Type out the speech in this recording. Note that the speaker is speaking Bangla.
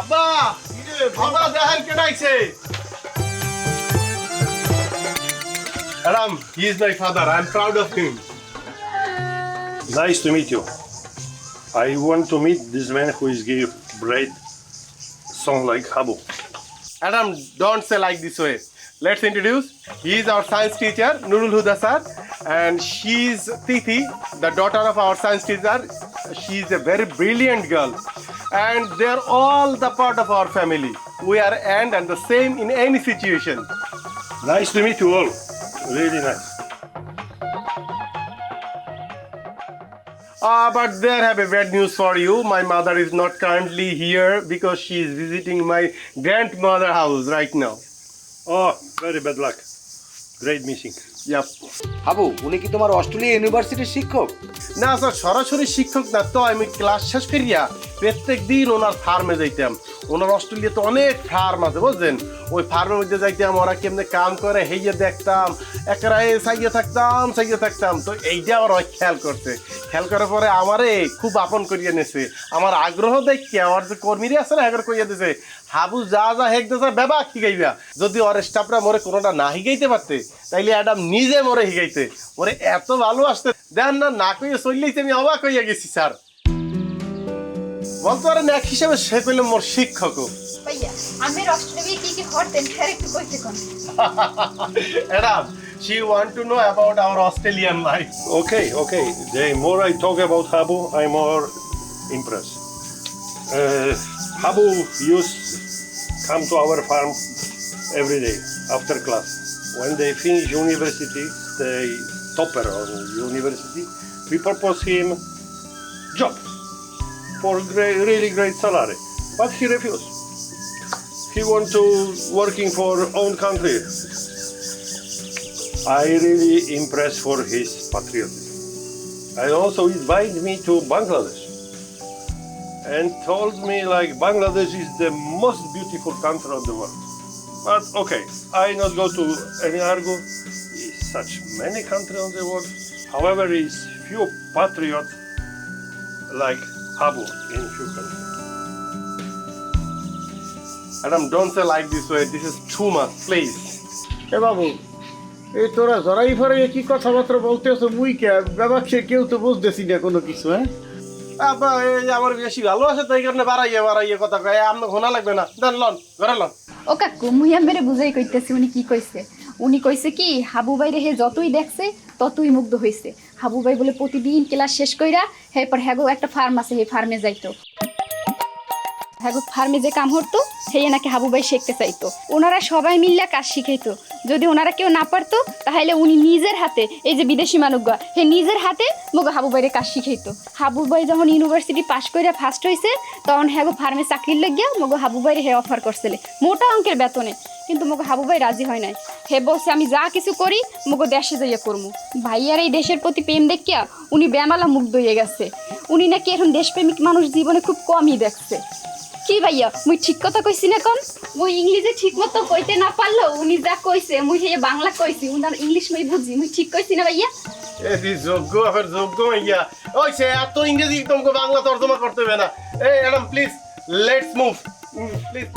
আব্বা বাবা দেখেন কেনাইছে Ram, he is my father. I'm proud of him. Nice to meet you. I want to meet this man who is give great song like Habu. Adam, don't say like this way. Let's introduce. He is our science teacher, Nurul Huda sir, and she's Titi, the daughter of our science teacher. She's a very brilliant girl, and they're all the part of our family. We are and and the same in any situation. Nice to meet you all. Really nice. Uh, but there have a bad news for you. My mother is not currently here because she is visiting my grandmother house right now. Oh, very bad luck. Great missing yep Habu উনি কি তোমার অস্ট্রেলিয়া ইউনিভার্সিটির শিক্ষক? না স্যার সরাসরি শিক্ষক না তো আমি ক্লাস শেষ করিয়া প্রত্যেক দিন ওনার ফার্মে যাইতাম। ওনার অস্ট্রেলিয়াতে অনেক ফার্ম আছে, বুঝছেন? ওই ফার্মের মধ্যে যাইতাম, ওরা কেমনে কাম করে, হেইয়ে দেখতাম একরাই সাইয়ে থাকতাম সাইয়ে থাকতাম। তো এইটা আমার অনেক খেয়াল করছে। খেয়াল করার পরে আমারে খুব আপন করিয়ে নেছে। আমার আগ্রহ দেখি আমার যে কর্মীরা আছে না এগার কইয়া দিছে, হাবু, যা যা, হেক দিছে বেবা শিখাইবা যদি ওর স্টাফরা মোরে কোনোটা না শিখাইতে পারতে, তাইলে অ্যাডাম নিজে মোরে শিখাইতে ওরে এত ভালো আসতে দেন না না কইয়ে চললেইতে আমি অবাক হইয়া গেছি, স্যার। বলতে পারেন এক হিসাবে সে পেলে মোর শিক্ষকও ভাইয়া আমি অস্ট্রেলিয়ায় কি কি হরতেন হ্যাঁ একটু কইতে কোন Adam she want to know about our Australian life. Okay, okay. The more I talk about Habu, I'm more impressed. Uh, Habu used come to our farm every day after class. When they finish university, they topper on university, we propose him job for great, really great salary, but he refused. He want to working for own country. I really impressed for his patriotism. And also invited me to Bangladesh and told me like Bangladesh is the most beautiful country of the world. But okay, I not go to any argo. Is such many countries on the world. However, is few patriots like Habu in few countries. Adam, don't say like this way. This is too much, please. এ বাবু এই তোরা জড়াই ফরাই কি কথাবার্তা বলতেছ মুই কে বাবা সে কেউ তো বুঝতেছি না কোনো কিছু হ্যাঁ আব্বা এই আমার বেশি ভালো আছে তাই কারণে বাড়াইয়ে বাড়াইয়ে কথা কয় আপনি ঘোনা লাগবে না দেন লন ঘরে লন ও কাকু মুই মেরে বুঝাই কইতেছি উনি কি কইছে উনি কইছে কি হাবু ভাই রে হে যতই দেখছে ততই মুগ্ধ হয়েছে হাবু ভাই বলে, প্রতিদিন ক্লাস শেষ কইরা, এরপর হ্যাগো একটা ফার্ম আছে, সেই ফার্মে যাইতো। হ্যাগো ফার্মে যে কাম হতো সেই নাকি হাবু ভাই শিখতে চাইতো। ওনারা সবাই মিল্লা কাজ শিখাইতো। যদি ওনারা কেউ না পারতো, তাহলে উনি নিজের হাতে, এই যে বিদেশি মানুষগা হে নিজের হাতে মগো হাবু ভাইয়ের কাজ শিখাইতো হাবু ভাই যখন ইউনিভার্সিটি পাশ করে ফার্স্ট হয়েছে তখন হ্যাগো ফার্মে চাকরির লাগিয়া মগো হাবু ভাইয়ের হে অফার করছিলে। মোটা অঙ্কের বেতনে। কিন্তু মগো হাবু ভাই রাজি হয় নাই। হে বলছে, আমি যা কিছু করি, মগো দেশে যাইয়া করব ভাইয়ার এই দেশের প্রতি প্রেম দেখিয়া উনি বেমালা মুগ্ধ হয়ে গেছে। উনি নাকি এখন দেশপ্রেমিক মানুষ জীবনে খুব কমই দেখছে। কি ভাইয়া, মুই ঠিক কথা কইছি না কোন? মুই ইংলিশে ঠিক মতো কইতে না পারল উনি যা কইছে, মুই হে বাংলা কইছি, উনার ইংলিশ মই বুঝি, মুই ঠিক কইছি না ভাইয়া? এই যোগ্য, আবার যোগ্য ভাইয়া ওই সে এত ইংরেজি তোমাকে বাংলা তর্জমা করতে হবে না। এই madam please let's move please